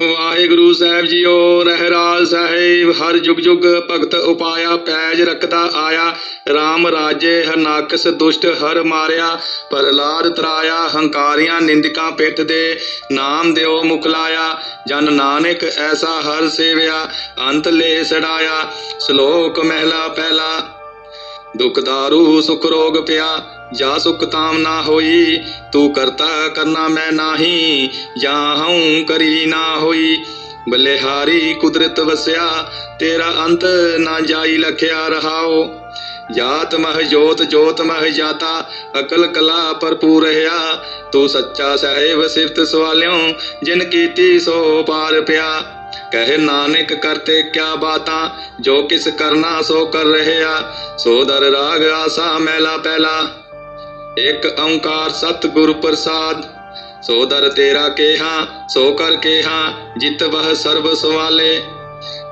ਵਾਹਿਗੁਰੂ ਸਾਹਿਬ JIO ਰਹਿਰਾਜ ਸਾਹਿਬ ਹਰ ਜੁਗ ਜੁਗ ਭਗਤ ਉਪਾਇਆ ਪੈਜ ਰੱਖਦਾ ਆਇਆ RAM ਰਾਜੇ ਹਰਨਾਕਸ ਦੁਸ਼ਟ ਹਰ ਮਾਰਿਆ ਪ੍ਰਹਲਾਦ ਤਰਾਇਆ ਹੰਕਾਰੀਆਂ ਨਿੰਦਕਾਂ ਪਿੱਠ ਦੇ ਨਾਮ ਦਿਓ ਮੁਖ ਲਾਇਆ ਜਨ ਨਾਨਕ ਐਸਾ ਹਰ ਸੇਵਿਆ ਅੰਤ ਲੈ ਸੜਾਇਆ ਸ਼ਲੋਕ ਮਹਿਲਾ ਪਹਿਲਾ ਦੁਖ ਦਾਰੂ ਸੁਖ ਰੋਗ ਪਿਆ, ਜਾ ਸੁਖ ਤਾਮ ਨਾ ਹੋਈ, ਤੂੰ ਕਰਤਾ ਕਰਨਾ ਮੈਂ ਨਾਹੀ, ਜਾਂ ਹਉ ਕਰੀ ਨਾ ਹੋਈ। ਬਲਿਹਾਰੀ ਕੁਦਰਤ ਵਸਿਆ, ਤੇਰਾ ਅੰਤ ਨਾ ਜਾਈ ਲਖਿਆ ਰਹਾਓ ਜਾਤ ਮਹ ਜੋਤ ਜੋਤ ਮਹ ਜਾਤਾ, ਅਕਲ ਕਲਾ ਭਰਪੂਰ ਰਹਾ ਤੂੰ ਸੱਚਾ ਸਾਹਿਬ ਸਿਫਤ ਸਵਾਲਿਓ, ਜਿਨ ਕੀਤੀ ਸੋ ਪਾਰ ਪਿਆ। कहे, नानक करते क्या बाता? जो किस करना सो कर रहे आ सोदर राग आसा मैला पहला एक ओंकार सतगुरु प्रसाद। सोदर तेरा केहा सोकर केहा, जित वह सर्व सवाले।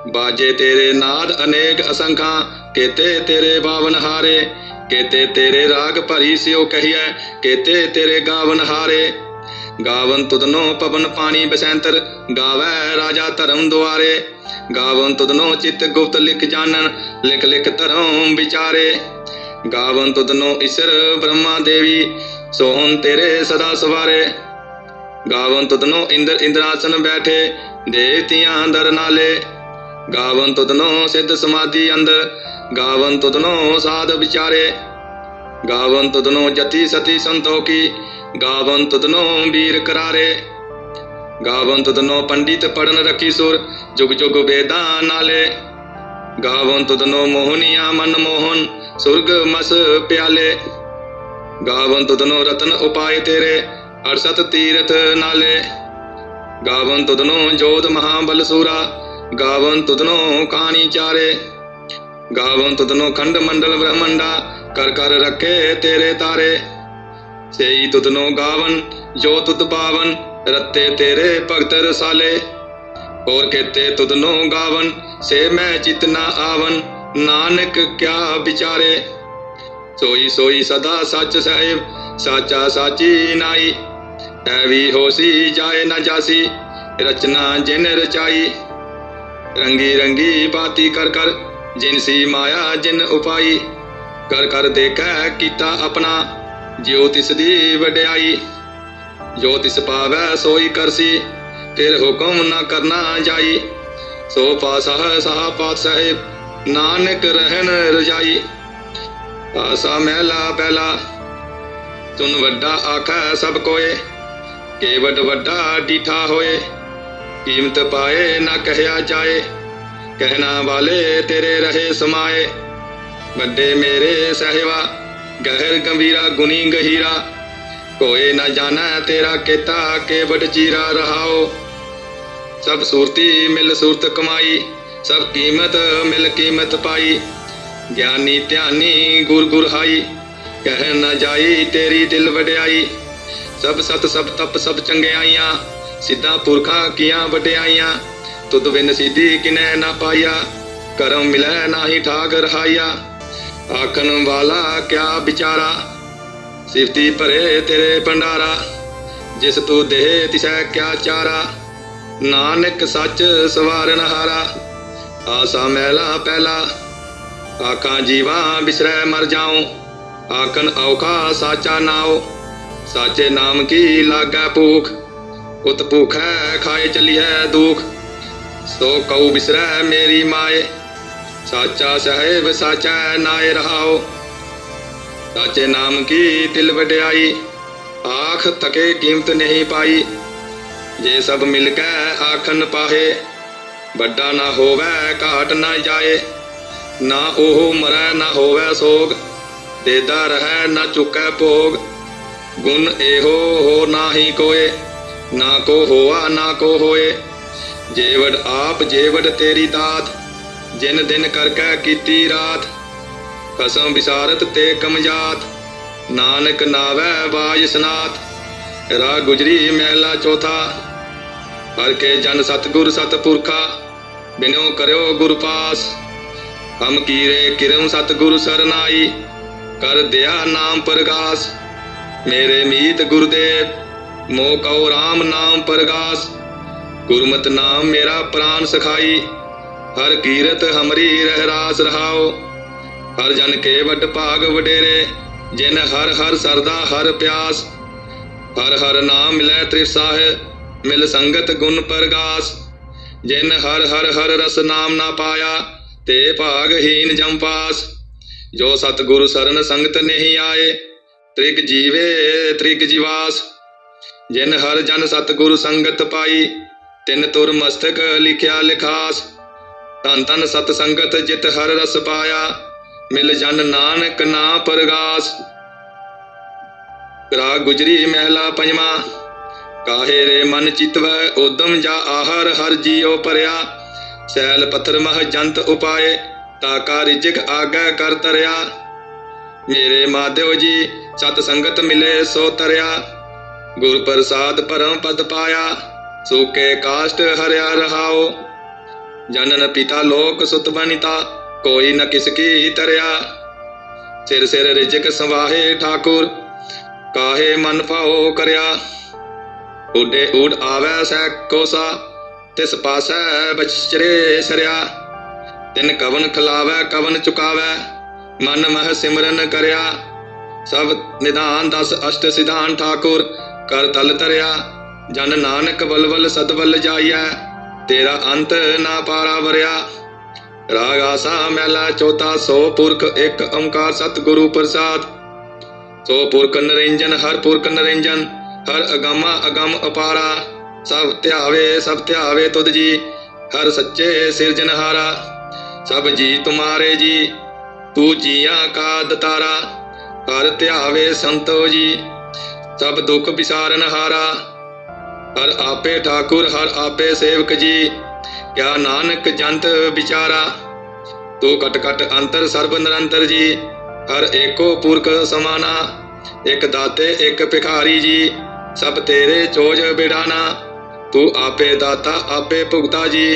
बाजे तेरे नाद अनेक असंखा, केते तेरे बावन हारे। केते तेरे राग भरी सियो कहिए केते तेरे गावन हारे। गावन तुदनो पवन पानी बसैंतर, गावै राजा धर्म द्वारे गावन तुदनो चित गुप्त लिख जानन, लिख लिख धर्म विचारे। गावन तुदनो ईश्वर ब्रह्मा देवी, सोहन तेरे सदा सवारे। गावन तुदनो इंद्र इंद्रासन बैठे देवतिया अंदर नाले। गावन तुदनो सिद्ध समाधि अंदर गावन तुदनो साध विचारे। गावन तुदनो जति सती संतो की गावन तदनो वीर करारे। गावन तदनो पंडित पढ़न रखी सुर, जुग जुग वेदा नाले। गावन तदनो मोहनिया मन मोहन, सुर्ग मस प्याले। गावन तदनो रतन उपाय तेरे, अरसत तीर्थ नाले। गावन तुदनो जोध महाबल सूरा, गावन तुदनो कहानी चारे। गावन तुदनो खंड मंडल ब्रह्मंडा, कर कर रखे तेरे तारे। छेई तुतनो गावन जो तुत पावन, रत्ते तेरे भगत रसाले। और कहते तुदनो गावन, से मैं चितना आवन, नानक क्या बिचारे। सोई सोई सदा सच साहेब, साचा साची नाई। ऐवी होसी जाए न जासी, रचना जिन रचाई। रंगी रंगी बाती कर कर, जिनसी माया जिन उपाई। कर कर देखा, किता अपना। ज्योतिष दी वड्याई ज्योतिष पावे सोई करसी फिर हुक्म न करना जाई। सो पासह सहा पातसाहिब नानक रहन रजाई। पासा महला पहला तुन वड्डा आख सब कोए। के वड वड्डा डीठा होए, कीमत पाए न कहया जाए। कहना वाले तेरे रहे समाए, बड्डे मेरे सहवा गहर गंभीरा, गुनी गहीरा। कोए न जाना तेरा केता, केवट चीरा रहाओ। सब सूरती मिल सूरत कमाई, सब कीमत मिल कीमत पाई। ज्ञानी त्यानी गुर गुर हाई कह न जाई तेरी दिल वड्याई। सब सत, सब तप, सब चंगियाइयाँ सिद्धा पुरखा किया वड्याइयाँ तुद बिन सीधी किनै ना पाया करम मिले ना ही ठाग रहाया ਪਾਇਆ ਆਖਣ ਵਾਲਾ ਕਿਆ ਵਿਚਾਰਾ? ਸਿਫਤੀ ਭਰੇ ਤੇਰੇ ਭੰਡਾਰਾ, ਜਿਸ ਤੂੰ ਦੇਹ ਤਿਸੈ ਕਿਆ ਚਾਰਾ? ਨਾਨਕ ਸੱਚ ਸਵਾਰਨ ਹਾਰਾ, ਆਸਾ ਮਹਿਲਾ ਪਹਿਲਾ ਆਖਾਂ ਜੀਵਾਂ ਬਿਸਰੈ ਮਰ ਜਾਉ, ਆਖਣ ਔਖਾ ਸਾਚਾ ਨਾਉ, ਸਾਚੇ ਨਾਮ ਕੀ ਲਾਗੈ ਭੂਖ? ਉਤ ਭੂਖੈ ਖਾਏ ਚਲੀ ਹੈ ਦੁਖ, ਸੋ ਕਉ ਬਿਸਰੈ ਮੇਰੀ ਮਾਏ ਸਾਚਾ ਸਾਹਿਬ ਸਾਚਾ ਨਾਏ ਰਹਾਓ ਸਾਚੇ ਨਾਮ ਕੀ ਤਿਲ ਵਡਿਆਈ ਆਖ ਤਕੇ ਕੀਮਤ ਨਹੀਂ ਪਾਈ ਜੇ ਸਭ ਮਿਲ ਕੇ ਆਖਨ ਪਾਹੇ ਵੱਡਾ ਨਾ ਹੋਵੇ ਘਾਟ ਨਾ ਜਾਏ ਨਾ ਉਹ ਮਰੈ ਨਾ ਹੋਵੇ ਸੋਗ ਦੇਦਾ ਰਹੈ ਨਾ ਚੁਕੈ ਭੋਗ ਗੁਣ ਇਹੋ ਹੋ ਨਾਹੀ ਕੋਏ ਨਾ ਕੋ ਹੋਆ ਨਾ ਕੋ ਹੋਏ ਜੇਵੜ ਆਪ ਜੇਵੜ ਤੇਰੀ ਦਾਤ जिन दिन करके की रात कसम विसारत ते कमजात नानक नावे सनात रा गुजरी मेला चौथा हर के जन सतगुर सतपुरखा बिनो करो गुर पास हम कीरे किरम सतगुर सरनाई कर दया नाम प्रगास मेरे मीत गुरुदेव मोह कौ राम नाम प्रगास गुरमत नाम मेरा प्राण सखाई ਹਰ ਕੀਰਤ ਹਮਰੀ ਰਹਿ ਰਾਸ ਰਹਾਓ ਹਰ ਜਨ ਕੇ ਵੱਡ ਭਾਗ ਵਡੇਰੇ ਜਿਨ ਹਰ ਹਰ ਸਰਦਾ ਹਰ ਪਿਆਸ ਹਰ ਹਰ ਨਾਮ ਮਿਲੈ ਤ੍ਰਿਸਾਹਿ ਮਿਲ ਸੰਗਤ ਗੁਣ ਪਰਗਾਸ ਜਿਨ ਹਰ ਹਰ ਹਰ ਰਸ ਨਾਮ ਨਾ ਪਾਇਆ ਤੇ ਭਾਗਹੀਨ ਜਮ ਪਾਸ ਜੋ ਸਤਿਗੁਰ ਸਰਨ ਸੰਗਤ ਨਹੀਂ ਆਏ ਤ੍ਰਿਗ ਜੀਵੇ ਤ੍ਰਿਗ ਜੀਵਾਸ ਜਿਨ ਹਰ ਜਨ ਸਤਿਗੁਰ ਸੰਗਤ ਪਾਈ ਤਿਨ ਤੁਰ ਮਸਤਕ ਲਿਖਿਆ ਲਿਖਾਸ ਧੰਨ ਧੰਨ ਸਤ ਸੰਗਤ, ਜਿਤ ਹਰ ਰਸ ਪਾਇਆ, ਮਿਲ ਜਨ ਨਾਨਕ ਨਾ ਪਰਗਾਸ। ਰਾਗ ਗੁਜਰੀ ਮਹਿਲਾ ਪੰਜਵਾ, ਕਾਹੇ ਰੇ ਮਨ ਚਿਤਵੈ ਉਦਮ ਜਾ ਆਹਰ ਹਰ ਜੀਉ ਪਰਿਆ ਸੈਲ ਪੱਥਰ ਮਹ ਜੰਤ ਉਪਾਏ ਤਾਕਾ ਰਿਜਕ ਆਗੈ ਕਰ ਤਰਿਆ। ਮੇਰੇ ਮਾਧਿਓ ਜੀ, ਸਤ ਸੰਗਤ ਮਿਲੇ ਸੋ ਤਰਿਆ। ਗੁਰ ਪ੍ਰਸਾਦ ਪਰਮ ਪਦ ਪਾਇਆ ਸੂਕੇ ਕਾਸ਼ਟ ਹਰਿਆ ਰਹਾਓ। ਜਨਨ ਪਿਤਾ ਲੋਕ ਸੁਤ ਬਨਿਤਾ ਕੋਈ ਨ ਕਿਸ ਕੀ ਤਰਿਆ। ਸਿਰ ਸਿਰ ਰਿਜਕ ਸਵਾਹੇ ਠਾਕੁਰ, ਕਾਹੇ ਮਨ ਭਾਉ ਕਰਿਆ। ਉਡੇ ਊੜ ਆਵੈ ਸੈ ਕੋਸਾ, ਤਿਸ ਪਾਸੈ ਬਚਰੇ ਸਰਿਆ। ਤਿਨ ਕਵਨ ਖਲਾਵੈ, ਕਵਨ ਚੁਕਾਵੈ, ਮਨ ਮਹ ਸਿਮਰਨ ਕਰਿਆ। ਸਭ ਨਿਧਾਨ ਦਸ ਅਸ਼ਟ ਸਿਧਾਨ ਠਾਕੁਰ, ਕਰ ਤਲ ਤਰਿਆ। ਜਨ ਨਾਨਕ ਬਲਬਲ ਸਤਵਲ ਜਾਈਐ। तेरा अंत ना पारा भरिया। राग आसा मैला चौथा सो पुरख, एक ओंकार सतगुरु प्रसाद। सो पुरख नरेंजन, हर पुरख नरेंजन, हर अगामा अगम अपारा। सब त्यावे सब त्यावे तुद जी, हर सच्चे सिरजनहारा सब जी तुम्हारे जी, तू जिया का दतारा। हर त्यावे संतो जी, सब दुख बिसारन हारा। हर आपे ठाकुर, हर आपे सेवक जी। क्या नानक जंत बिचारा, तू कट कट अंतर, सर्व निरंतर जी। हर एको पुरख समाना, एक दाते, एक भिखारी जी। सब तेरे चोज बिड़ाना, तू आपे दाता, आपे भुगता जी।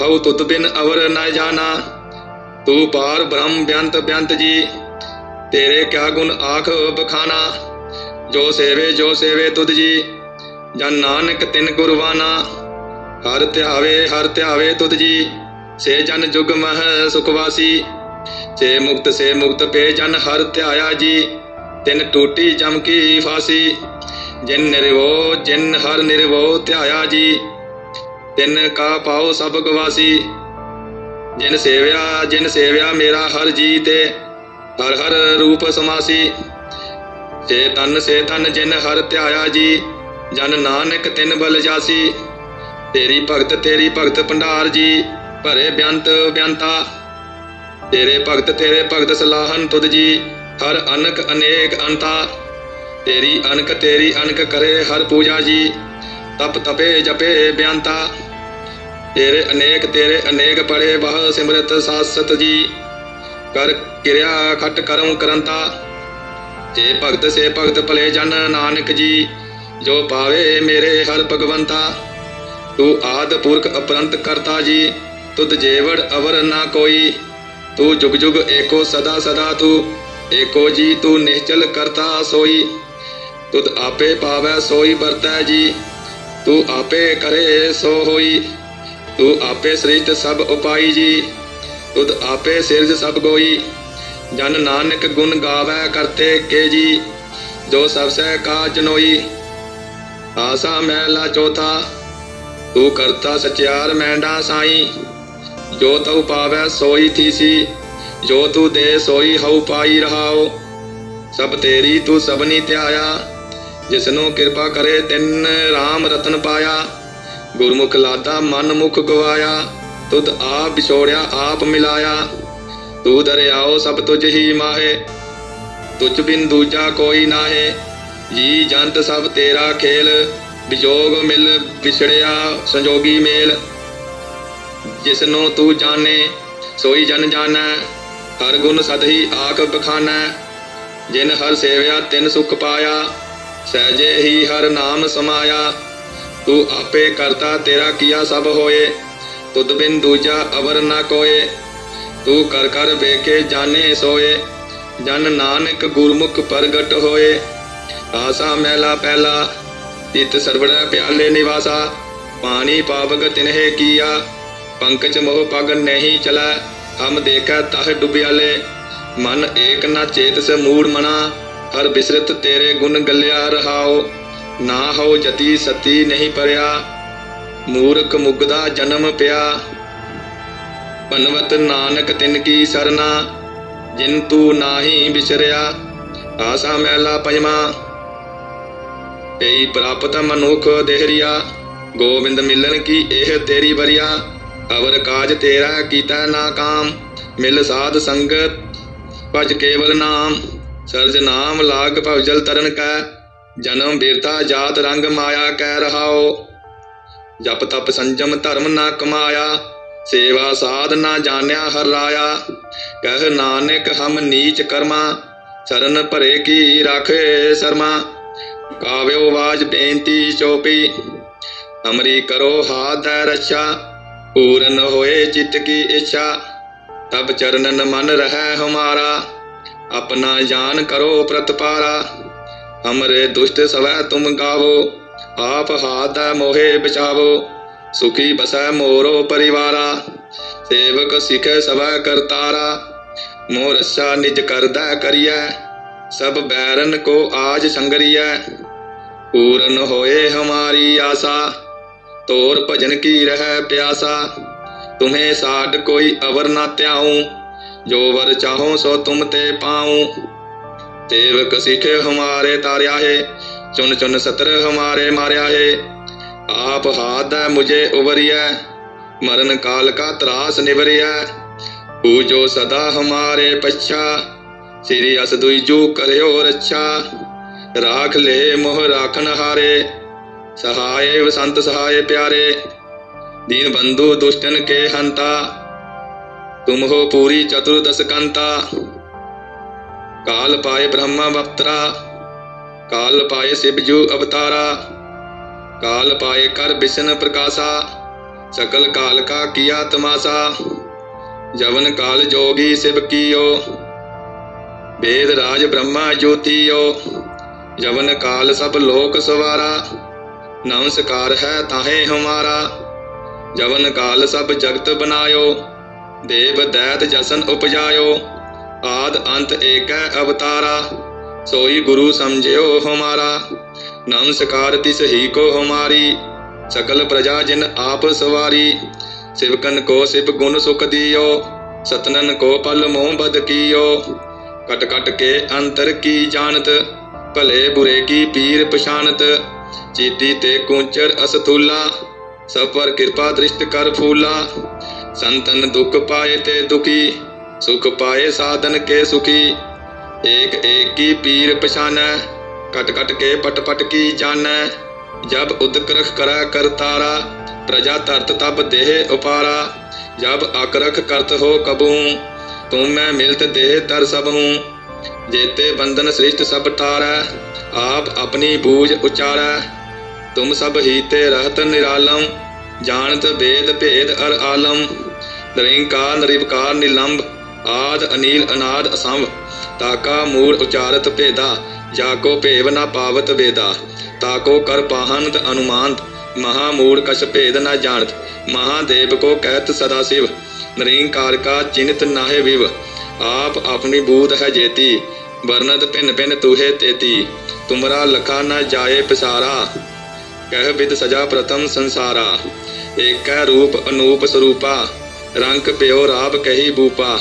हऊ तुत बिन अवर न जाना, तू पार ब्रह्म ब्यंत ब्यंत जी। तेरे क्या गुण आख बखाना, जो सेवे जो सेवे तुद जी। ਜਨ ਨਾਨਕ ਤਿਨ ਗੁਰਵਾਨਾ ਹਰ ਧਿਆਵੇ ਹਰ ਧਿਆਵੇ ਤੁਧ ਜੀ। ਸੇ ਜਨ ਜੁਗ ਮਹ ਸੁਖਵਾਸੀ, ਸੇ ਮੁਕਤ ਸੇ ਮੁਕਤ ਪੇ ਜਨ ਹਰ ਧਿਆਇਆ ਜੀ। ਤਿਨ ਟੂਟੀ ਜਮ ਕੀ ਫਾਸੀ, ਜਿਨ ਨਿਰਵੋ, ਜਿਨ ਹਰ ਨਿਰਵੋ ਧਿਆਇਆ ਜੀ। ਤਿਨ ਕਾ ਪਾਉ ਸਭ ਗਵਾਸੀ, ਜਿਨ ਸੇਵਿਆ ਜਿਨ ਸੇਵਿਆ ਮੇਰਾ ਹਰ ਜੀ ਤੇ ਹਰ ਹਰ ਰੂਪ ਸਮਾਸੀ। ਸੇ ਤਨ ਸੇ ਤਨ ਜਿਨ ਹਰ ਧਿਆਇਆ ਜੀ। ਜਨ ਨਾਨਕ ਤਿਨ ਬਲ ਜਾਸੀ ਤੇਰੀ ਭਗਤ ਤੇਰੀ ਭਗਤ ਭੰਡਾਰ ਜੀ ਭਰੇ ਬਿਆੰਤ ਬਿਆੰਤਾ ਤੇਰੇ ਭਗਤ ਤੇਰੇ ਭਗਤ ਸਲਾਹਨ ਤੁਧ ਜੀ ਹਰ ਅਨਕ ਅਨੇਕ ਅੰਤਾ ਤੇਰੀ ਅਨਕ ਤੇਰੀ ਅਨਕ ਕਰੇ ਹਰ ਪੂਜਾ ਜੀ ਤਪ ਤਪੇ ਜਪੇ ਬਿਆੰਤਾ ਤੇਰੇ ਅਨੇਕ ਤੇਰੇ ਅਨੇਕ ਪੜੇ ਬਹ ਸਿਮਰਤ ਸਾਸਤ ਜੀ ਕਰ ਕਿਰਿਆ ਖਟ ਕਰਮ ਕਰੰਤਾ ਜੇ ਭਗਤ ਸੇ ਭਗਤ ਭਲੇ ਜਨ ਨਾਨਕ ਜੀ जो पावे मेरे हर भगवंता, तू आद पुरख अपरंत करता जी, तुद जेवड़ अवर ना कोई। तू जुग जुग एको सदा सदा तू एको जी तू निश्चल करता सोई। तुद आपे पावे सोई बरतै जी, तू आपे करे सो होई। तू आपे सृष्ट सब उपाई जी, तुद आपे सिरज सब गोई। जन नानक गुण गावे करते के जी, जो सबसे का जनोई ਆਸਾ ਮਹਿਲਾ ਚੌਥਾ, ਤੂੰ ਕਰਤਾ ਸਚਿਆਰ ਮੈਂਡਾ ਸਾਈ। ਜੋ ਤਉ ਪਾਵੈ ਸੋਈ ਥੀਸੀ, ਜੋ ਤੂੰ ਦੇ ਸੋਈ ਹਉ ਪਾਈ ਰਹਾਓ ਸਭ ਤੇਰੀ ਤੂੰ ਸਭਨੀ ਧਿਆਇਆ, ਜਿਸਨੂੰ ਕਿਰਪਾ ਕਰੇ ਤਿੰਨ RAM ਰਤਨ ਪਾਇਆ। ਗੁਰਮੁਖ ਲਾਦਾ ਮਨ ਮੁਖ ਗਵਾਇਆ, ਤੁਧ ਆਪ ਵਿਛੋੜਿਆ, ਆਪ ਮਿਲਾਇਆ। ਤੂੰ ਦਰਿਆਓ ਸਭ ਤੁਝ ਹੀ ਮਾਹੇ, ਤੁਝ ਬਿਨ ਦੂਜਾ ਕੋਈ ਨਾਹੇ। ਜੀ ਜੰਤ ਸਭ ਤੇਰਾ ਖੇਲ, ਵਿਜੋਗ ਮਿਲ ਵਿਛੜਿਆ ਸੰਜੋਗੀ ਮੇਲ। ਜਿਸਨੂੰ ਤੂੰ ਜਾਣੇ, ਸੋਈ ਜਨ ਜਾਣੈ, ਹਰ ਗੁਣ ਸਦਹੀ ਆਖ ਬਖਾਨੈ। ਜਿਨ ਹਰ ਸੇਵਿਆ, ਤਿਨ ਸੁਖ ਪਾਇਆ, ਸਹਿਜੇ ਹੀ ਹਰ ਨਾਮ ਸਮਾਇਆ। ਤੂੰ ਆਪੇ ਕਰਤਾ ਤੇਰਾ ਕੀਆ ਸਭ ਹੋਏ, ਤੁਧ ਬਿਨ ਦੂਜਾ ਅਵਰ ਨਾ ਕੋਏ। ਤੂੰ ਕਰ ਕਰ ਵੇਖੇ ਜਾਣੇ ਸੋਏ, ਜਨ ਨਾਨਕ ਗੁਰਮੁਖ ਪ੍ਰਗਟ ਹੋਏ। ਆਸਾ ਮੈਲਾ ਪਹਿਲਾ ਤਿਤ ਸਰਵੜਾ ਪਿਆਲੇ ਨਿਵਾਸਾ, ਪਾਣੀ ਪਾਵਕ ਤਿਨਹਿ ਕੀਆ, ਪੰਕਜ ਮੋਹ ਪਗ ਨਹੀਂ ਚਲਾ, ਹਮ ਦੇਖੈ ਤਹ ਡੁਬਿਆਲੇ, ਮਨ ਏਕ ਨਾ ਚੇਤ ਸੇ ਮੂੜ ਮਨਾ, ਹਰ ਬਿਸਰਤ ਤੇਰੇ ਗੁਣ ਗੱਲਿਆ ਰਹਾਓ, ਨਾ ਹੋ ਜਤੀ ਸਤੀ ਨਹੀਂ ਪਰਿਆ, ਮੂਰਖ ਮੁਗਦਾ ਜਨਮ ਪਿਆ। ਬਨਵਤ ਨਾਨਕ ਤਿਨ ਕੀ ਸਰਨਾ, ਜਿਨ ਤੂ ਨਾਹੀ ਵਿਚਰਿਆ ਆਸਾ ਮੈਲਾ ਪੰਜਵਾ ਏਈ ਪ੍ਰਾਪਤ ਮਨੁਖ ਦੇਹਰੀਆ, ਗੋਬਿੰਦ ਮਿਲਨ ਕੀ ਇਹ ਤੇਰੀ ਬਰੀਆ ਅਵਰ ਕਾਜ ਤੇਰਾ ਕੀਤਾ ਨਾ ਕਾਮ ਮਿਲ ਸਾਧ ਸੰਗਤ ਭਜ ਕੇਵਲ ਨਾਮ। ਸਰਜ ਨਾਮ ਲਾਗ ਭਵਜਲ ਤਰਨ ਕੈ, ਜਨਮ ਬੀਰਤਾ ਜਾਤ ਰੰਗ ਮਾਇਆ ਕਹਿ ਰਹਾਓ ਜਪ ਤਪ ਸੰਜਮ ਧਰਮ ਨਾ ਕਮਾਇਆ, ਸੇਵਾ ਸਾਧ ਨਾ ਜਾਣਿਆ ਹਰ ਰਾਇਆ। ਕਹਿ ਨਾਨਕ ਹਮ ਨੀਚ ਕਰਮਾ ਸਰਨ ਭਰੇ ਕੀ ਰਾਖੇ ਸਰਮਾ। काव्योवाच बेंती चौपी। अमरी करो हाथ रक्षा पूर्ण होए चित की इच्छा। तब चरणन मन रह हमारा। अपना जान करो प्रतपारा। हमरे दुष्ट सवै तुम गावो। आप हाथ मोहे बचावो। सुखी बस मोरो परिवारा। सेवक सिख सब करतारा। मोर निज करद करिय सब बैरन को आज संगरिय पूर्ण होए हमारी आशा। तोर भजन की रह प्यासा। तुम्हें साड कोई अवर ना त्याऊं। जो वर चाहो सो तुम ते पाऊँ। सेवक सिख हमारे तारिया है। चुन चुन सतर हमारे मार्या है। आप हाथ है मुझे उबरिया मरण काल का त्रास निवरिया। पूजो सदा हमारे पच्छा। श्री अस दुईजू करयो रक्षा राख ले मोह राखन हारे, सहाय संत सहाय प्यारे, दीन बंधु दुष्टन के हंता, तुम हो पूरी चतुर्दश कंता। काल पाए ब्रह्मा बप्तरा काल पाए शिवजू अवतारा, काल पाए कर विष्ण प्रकाशा, सकल काल का किया तमाशा, जवन काल जोगी शिव कियो, वेद राज ब्रह्मा ज्योतियो। जवन काल सब लोक सवारा नमस्कार है ताहे हमारा जवन काल सब जगत बनायो देव दैत जसन उपजायो आद अंत एक अवतारा सोई गुरु समझो हमारा नमस्कार तिस ही को हमारी सकल प्रजा जिन आप सवारी शिवकन को शिव गुण सुख दियो सतनन को पल मोह बद कियो कट कट के अंतर की जानत भले बुरे की पीर पछानत चीटी ते कुंचर असथूला सब पर कृपा दृष्ट कर फूला। संतन दुख पाए ते दुखी, सुख पाए साधन के सुखी। एक एक की पीर पछान कट कट के पट पट की जान जब उदक्रख करा कर तारा, प्रजा तरत तब देह उपारा। जब अकरख करत हो कबू, तुम मैं मिलत देह तर सब। ਜੇਤੇ ਬੰਧਨ ਸ੍ਰਿਸ਼ਟ ਸਭ ਠਾਰੈ, ਆਪ ਆਪਣੀ ਬੂਝ ਉਚਾਰੈ। ਤੁਮ ਸਭ ਹੀਤੇ ਰਹਤ ਨਿਰਾਲਮ, ਜਾਣਤ ਵੇਦ ਭੇਦ ਅਰ ਆਲਮ। ਨਿਰੰਕਾਰ, ਨਿਰਵਕਾਰ, ਨਿਲੰਬ, ਆਦ, ਅਨੀਲ, ਅਨਾਦ, ਅਸੰਭ। ਤਾਕਾ ਮੂਲ ਉਚਾਰਤ ਭੇਦਾ ਜਾ ਕੋ ਭੇਵ ਨਾ ਪਾਵਤ ਵੇਦਾ। ਤਾਕੋ ਕਰ ਪਾਹਨਤ ਅਨੁਮਾਨਤ, ਮਹਾ ਮੂੜ ਕਛ ਭੇਦ ਨਾ ਜਾਣਤ। ਮਹਾਦੇਵ ਕੋ ਕਹਿਤ ਸਦਾ ਸਿਵ, ਨਿਰੰਕਾਰ ਕਾ ਚਿੰਤ ਨਾਹਿ ਵਿਵ। ਆਪ ਆਪਣੀ ਬੂਤ ਹੈ ਜੇਤੀ, ਵਰਨਤ ਭਿੰਨ ਭਿੰਨ ਤੂਹੇ ਤੇਤੀ, ਤੁਮਰਾ ਲਖਾ ਨਾ ਜਾਏ ਪਸਾਰਾ, ਕਹਿ ਬਿਦ ਸਜਾ ਪ੍ਰਥਮ ਸੰਸਾਰਾ, ਏਕੈ ਰੂਪ ਅਨੂਪ ਸਰੂਪਾ ਰੰਗ ਪਿਓ ਰਾਬ ਕਹੀ ਬੂਪਾ,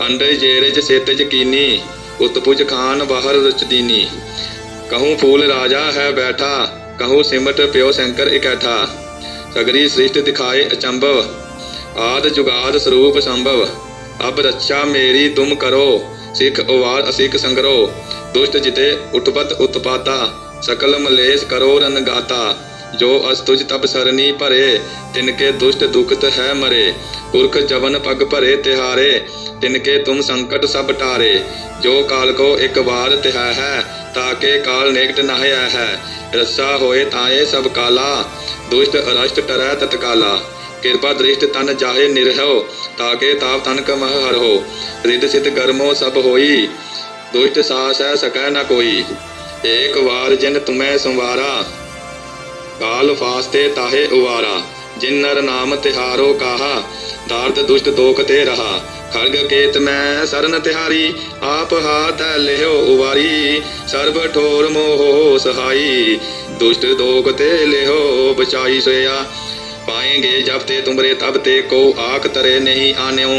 ਅੰਡੇ ਜੇਰਜ ਸੇਤਜ ਕੀਨੀ, ਉਤਪੁਜ ਖਾਨ ਬਾਹਰ ਰਚਦੀਨੀ ਕਹੂੰ ਫੂਲ ਰਾਜਾ ਹੈ ਬੈਠਾ, ਕਹੂੰ ਸਿਮਟ ਪਿਓ ਸ਼ੰਕਰ ਇਕੱਠਾ, ਸਗਰੀ ਸ੍ਰਿਸ਼ਟ ਦਿਖਾਏ ਅਚੰਭਵ, ਆਦ ਜੁਗਾਦ ਸਰੂਪ ਸੰਭਵ ਅਬ ਰੱਛਾ ਮੇਰੀ ਤੁਮ ਕਰੋ, ਸਿੱਖ ਉਵਾਰ ਅਸਿੱਖ ਸੰਗਰੋ, ਦੁਸ਼ਟ ਜਿਤੇ ਉਟਪਤ ਉਤਪਾਤਾ, ਸਕਲ ਮਲੇਸ਼ ਕਰੋ ਰਨ ਗਾਤਾ। ਜੋ ਅਸ ਤੁਜ ਤਪ ਸਰਨੀ ਭਰੇ, ਤਿਨ ਕੇ ਦੁਸ਼ਟ ਦੁਖਤ ਹੈ ਮਰੇ। ਪੁਰਖ ਜਵਨ ਪਗ ਭਰੇ ਤਿਹਾਰੇ, ਤਿਨ ਕੇ ਤੁਮ ਸੰਕਟ ਸਭ ਟਾਰੇ। ਜੋ ਕਾਲ ਕੋ ਇੱਕ ਵਾਰ ਤਿਹਾ ਹੈ, ਤਾਂ ਕੇ ਕਾਲ ਨੇਕਟ ਨਾਹਿਆ ਹੈ। ਰਸਾ ਹੋਏ ਤਾਏ ਸਭ ਕਾਲਾ, ਦੁਸ਼ਟ ਅਰਸ਼ਟ ਟਰੈ ਤਤਕਾਲਾ। कृपा दृष्ट तन जाहे निरहो, ताके ताव तन कमह हर हो रिद सिद्ध गर्मो सब होई, दुष्ट सास है सकै न कोई। एक बार जिन तुम्हें संवारा काल फास्ते ताहे उवारा। जिन नर नाम तिहारो कहा दार्द दुष्ट दोख ते रहा। खड़ग केत मैं सरन तिहारी, आप हाथ लेहो उवारी। सर्व ठोर मोह सहाई, दुष्ट दोख ते लेहो बचाई सोया। पाएंगे जब ते तुमरे तब ते को आख तरे नहीं आन्यो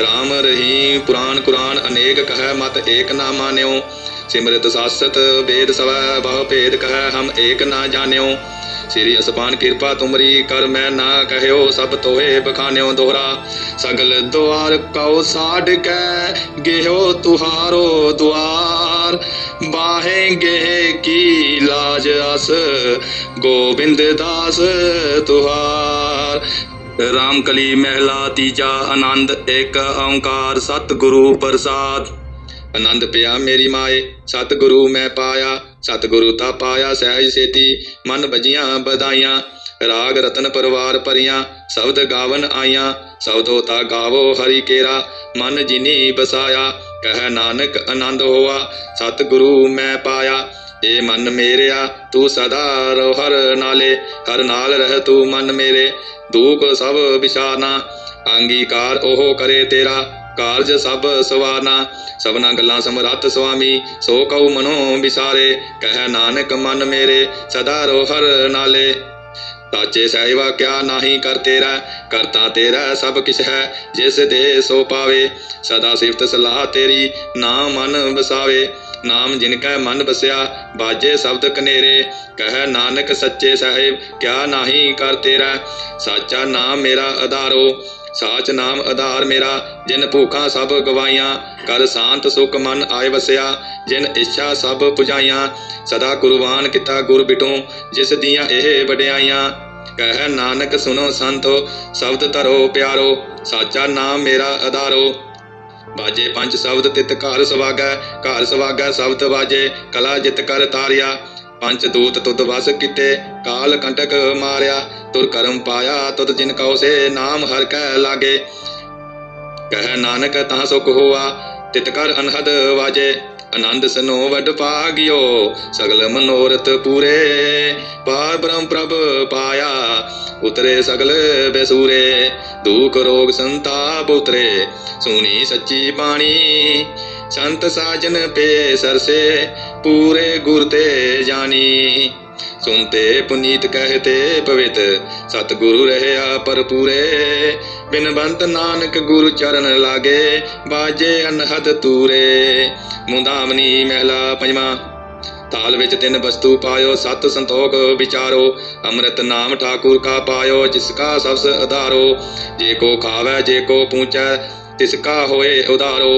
राम रही पुराण कुरान अनेक कह मत एक ना मान्यो सिमरत सासत वेद सवै बहु भेद कह हम एक ना जान्यो श्री असपान कृपा तुमरी कर मैं ना कहयो, सब तोहे बखान्यो दोहरा। सगल द्वार कौ साढ़ कै, गेहो तुहारो द्वार। बाहेंगे की लाज अस गोविंद दास तुहार। रामकली महला तीजा आनंद, एक ओंकार सतगुरु प्रसाद। ਆਨੰਦ ਪਿਆ ਮੇਰੀ ਮਾਏ ਸਤਿਗੁਰੂ ਮੈਂ ਪਾਇਆ ਸਤਿਗੁਰੂ ਤਾਂ ਪਾਇਆ ਸਹਿਜ ਸੇਤੀ ਮਨ ਵਜੀਆਂ ਬਧਾਈਆਂ ਰਾਗ ਰਤਨ ਪਰਵਾਰ ਭਰੀਆਂ ਸ਼ਬਦ ਗਾਵਨ ਆਈਆਂ ਸ਼ਬਦੋ ਤਾ ਗਾਵੋ ਹਰੀ ਕੇਰਾ ਮਨ ਜਿਨੀ ਬਸਾਇਆ ਕਹਿ ਨਾਨਕ ਆਨੰਦ ਹੋਆ ਸਤਿਗੁਰੂ ਮੈਂ ਪਾਇਆ ਏ ਮਨ ਮੇਰਿਆ ਤੂੰ ਸਦਾ ਰਹੁ ਹਰ ਨਾਲੇ ਹਰ ਨਾਲ ਰਹਿ ਤੂੰ ਮਨ ਮੇਰੇ ਦੁਖ ਸਭ ਵਿਸਾਰਨਾ ਅੰਗੀਕਾਰ ਉਹ ਕਰੇ ਤੇਰਾ ਕਾਰਜ ਸਭ ਸਵਾਰਨਾ ਸਭਨਾ ਗੱਲਾਂ ਸਮਰੱਥ ਸੁਆਮੀ, ਸੋ ਕਉ ਮਨੋ ਵਿਸਾਰੇ, ਕਹਿ ਨਾਨਕ ਮਨ ਮੇਰੇ, ਸਦਾ ਰੋ ਹਰ ਨਾਲੇ। ਤਾਚੇ ਸਹਿਵਾ ਕਿਆ ਨਾਹੀ ਕਰ ਤੇਰਾ, ਕਰਤਾ ਤੇਰਾ ਸਭ ਕਿਛ ਹੈ, ਜਿਸ ਦੇ ਸੋ ਪਾਵੇ। ਸਦਾ ਸਿਫਤ ਸਲਾਹ ਤੇਰੀ ਨਾਮ ਮਨ ਵਸਾਵੇ। ਨਾਮ ਜਿਨ ਕੈ ਮਨ ਬਸਿਆ ਬਾਜੇ ਸ਼ਬਦ ਕਨੇਰੇ। ਕਹਿ ਨਾਨਕ ਸੱਚੇ ਸਾਹਿਬ, ਕਿਆ ਨਾਹੀ ਕਰ ਤੇਰਾ। ਸਾਚਾ ਨਾਮ ਮੇਰਾ ਆਧਾਰੋ ਸਾਚ ਨਾਮ ਆਧਾਰ ਮੇਰਾ, ਜਿਨ ਭੂਖਾਂ ਸਭ ਗਵਾਈਆਂ, ਕਰ ਸ਼ਾਂਤ ਸੁਖ ਮਨ ਆਏ ਵਸਿਆ, ਜਿਨ ਇੱਛਾ ਸਭ ਪੁਜਾਈਆਂ, ਸਦਾ ਕੁਰਬਾਨ ਕੀਤਾ ਗੁਰ ਬਿਟੂ, ਜਿਸ ਦੀਆਂ ਇਹ ਵਡਿਆਈਆਂ। ਕਹਿ ਨਾਨਕ ਸੁਨੋ ਸੰਤੋ, ਸ਼ਬਦ ਧਰੋ ਪਿਆਰੋ, ਸਾਚਾ ਨਾਮ ਮੇਰਾ ਆਧਾਰੋ। ਬਾਜੇ ਪੰਜ ਸ਼ਬਦ ਤਿਤ ਘਰ ਸਵਾਗੈ ਘਰ ਸਵਾਗੈ ਸ਼ਬਦ ਬਾਜੇ, ਕਲਾ ਜਿਤ ਕਰ ਤਾਰਿਆ। ਪੰਜ ਦੂਤ ਤੁਧ ਵਸ ਕੀਤੇ, ਕਾਲ ਕੰਟਕ ਮਾਰਿਆ। तुर कर्म पाया तुत जिन कौ से नाम हर कह लागे। कह नानक तहा सुख हुआ, तित कर अनहद वाजे। आनंद सनो वड पागियो, सगल मनोरथ पूरे। पार ब्रह्म प्रभ पाया, उतरे सगल बेसूरे। दुख रोग संताप उतरे, सुनी सच्ची बाणी। संत साजन पे सरसे, पूरे गुरते जानी। ਸੁਨਤੇ ਪੁਨੀਤ ਕਹਤੇ ਪਵਿੱਤ, ਸਤਿਗੁਰੂ ਰਹਿਆ ਪਰਪੂਰੇ ਬਿਨ ਬੰਤ ਨਾਨਕ ਗੁਰੂ ਚਰਨ ਲਾਗੇ, ਬਾਜੇ ਅਨਹਦ ਤੂਰੇ। ਮੁੰਦਾਵਨੀ ਮਹਿਲਾ ਪੰਜਵਾਂ, ਤਾਲ ਵਿੱਚ ਤਿੰਨ ਵਸਤੂ ਪਾਇਓ, ਸਤ ਸੰਤੋਖ ਵਿਚਾਰੋ। ਅੰਮ੍ਰਿਤ ਨਾਮ ਠਾਕੁਰ ਕਾ ਪਾਇਓ, ਜਿਸ ਕਾ ਸਬਸ ਆਧਾਰੋ ਜੇ ਕੋ ਖਾਵੇ, ਜੇ ਕੋ ਪੂਚੈ तिसका होए उदारो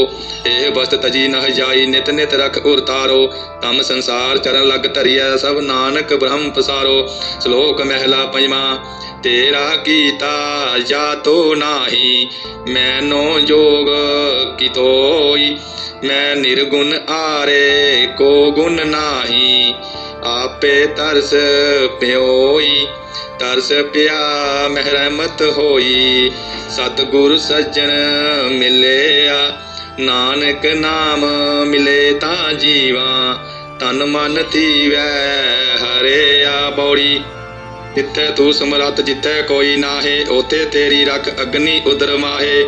एह बस्त तजी नह जाई, नित नित रख उरतारो। तम संसार चरण लग धरिय सब नानक ब्रह्म पसारो। श्लोक महला पंजमा तेरा कीता जा तो नाही, मैनो जोग कितोई मैं निर्गुण आरे, को गुण नाही। ਆਪੇ ਤਰਸ ਪਿਓਈ ਤਰਸ ਪਿਆ ਮਹਿਰਮਤ ਹੋਈ ਸਤਿਗੁਰ ਸੱਜਣ ਮਿਲਿਆ ਨਾਨਕ ਨਾਮ ਮਿਲੇ ਤਾਂ ਜੀਵਾ ਤਨ ਮਨ ਥੀਵੈ ਹਰਿਆ ਬੌੜੀ ਜਿੱਥੇ ਤੂੰ ਸਮਰੱਥ ਜਿੱਥੇ ਕੋਈ ਨਾਹੇ ਉਥੇ ਤੇਰੀ ਰੱਖ ਅਗਨੀ ਉਦਰ ਮਾਹੇ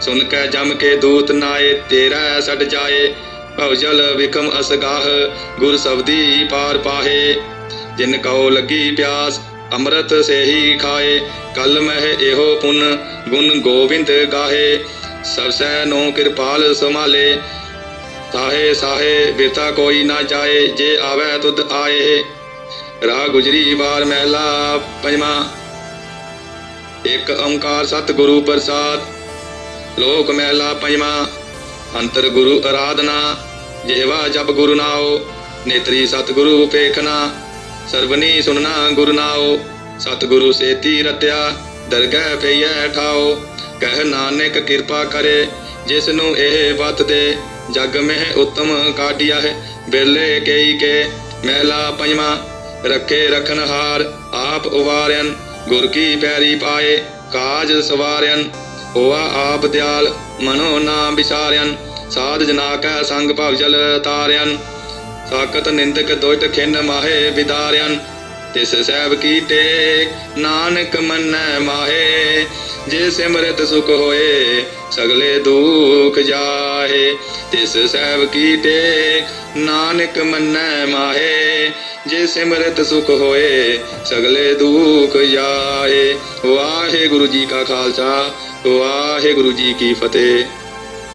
ਸੁਨ ਕੇ ਜਮ ਕੇ ਦੂਤ ਨਾਏ ਤੇਰਾ ਛੱਡ ਜਾਏ पवजल विकम असगाह, गुर शब्दी पार पाहे। जिनको लगी प्यास, अमृत से ही खाए। कल मह एहो पुन, गुण गोविंद गाहे। सब सैनो कृपाल संभाले। ताहे साहे व्यथा कोई ना जाए, जे आवे तुद आए। राह गुजरी बार महला पंजमा। एक ओंकार सतगुरु प्रसाद, लोक महला पंजमा। ਅੰਤਰ ਗੁਰੂ ਅਰਾਧਨਾ, ਜਿਹਵਾ ਜਪ ਗੁਰੂ ਨਾਉ, ਨੇਤਰੀ ਸਤਿਗੁਰੂ ਪੇਖਣਾ ਸਰਵਨੀ ਸੁਣਨਾ ਗੁਰੂ ਨਾਉ, ਸਤਿਗੁਰੂ ਸੇਤੀ ਰਤਿਆ, ਦਰਗਹਿ ਪਈਐ ਠਾਓ ਕਹਿ ਨਾਨਕ ਕਿਰਪਾ ਕਰੇ ਜਿਸ ਨੂੰ ਇਹ ਵਤ ਦੇ, ਜਗ ਮਹਿ ਉਤਮ ਕਾਢਿਆ ਹੈ ਬਿਰਲੇ ਕਈ ਕੇ ਮਹਿਲਾ ਪੰਜਵਾਂ ਰੱਖੇ ਰਖਨ ਹਾਰ, ਆਪ ਉਵਾਰਿਆਨ ਗੁਰ ਕੀ ਪੈਰੀ ਪਾਏ, ਕਾਜ ਸਵਾਰਿਆਨ ਹੋਆ ਆਪ ਦਿਆਲ ਮਨੋ ਨਾਮ ਵਿਚਾਰਿਆਨ ਸਾਧ ਜਨਾ ਕੈ ਸੰਗ ਭਵ ਜਲ ਤਾਰਿਆਨ ਸਾਕਤ ਨਿੰਦਕ ਦੋਇਤ ਖਿੰਨ ਮਾਹੇ ਵਿਦਾਰਿਆਨ ਤਿਸ ਸਹਿਬ ਕੀ ਟੇਕ ਨਾਨਕ ਮੰਨੈ ਮਾਹੇ, ਜੇ ਸਿਮਰਤ ਸੁਖ ਹੋਏ ਸਗਲੇ ਦੁਖ ਜਾਹੇ, ਤਿਸ ਸਹਿਬ ਕੀਤੇ ਨਾਨਕ ਮੰਨੈ ਮਾਹੇ, ਜੇ ਸਿਮਰਤ ਸੁਖ ਹੋਏ, ਸਗਲੇ ਦੁਖ ਜਾਹੇ। ਵਾਹਿਗੁਰੂ ਜੀ ਕਾ ਖਾਲਸਾ, ਵਾਹਿਗੁਰੂ ਜੀ ਕੀ ਫਤਿਹ।